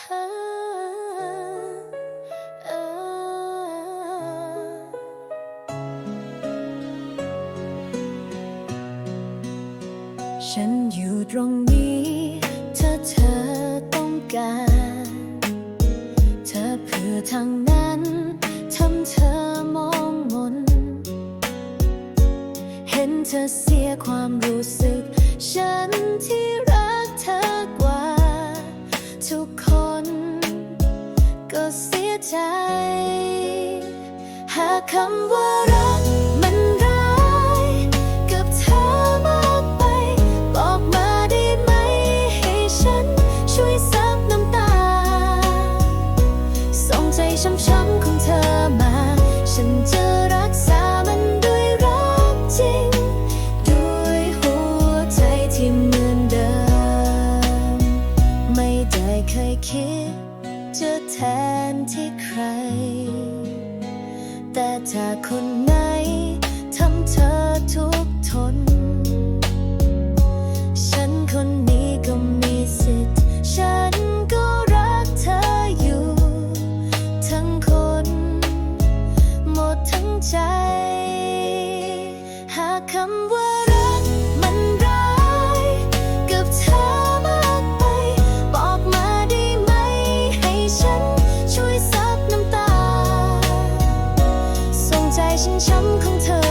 ฉันอยู่ตรงนี้ถ้าเธอต้องการ เธอเพื่อทางนั้นทำเธอมองมน เห็นเธอเสียความรู้สึก ฉันที่ คำว่ารักมันร้ายกับเธอมากไป บอกมาได้ไหม ให้ฉันช่วยซับน้ำตา ส่งใจช้ำๆของเธอมา ฉันจะรักษามันด้วยรักจริง ด้วยหัวใจที่เหมือนเดิม ไม่ได้เคยคิด จะแทนที่ใคร เธอคนนั้น ของเธอ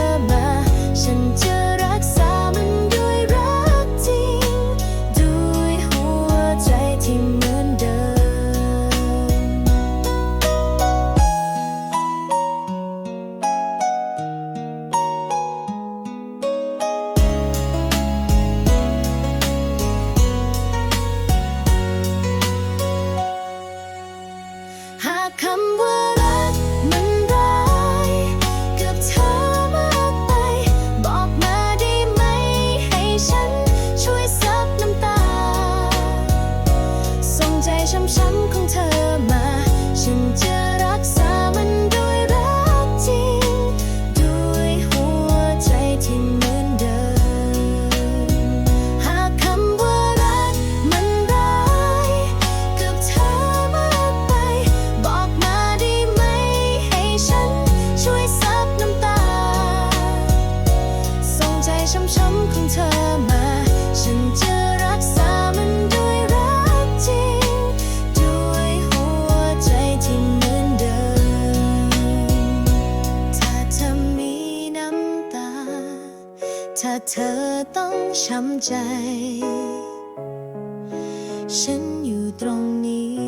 เธอมา ฉันจะรักษามันด้วยรักจริง ด้วยหัวใจที่เหมือนเดิม ถ้าเธอมีน้ำตา ถ้าเธอต้องช้ำใจ ฉันอยู่ตรงนี้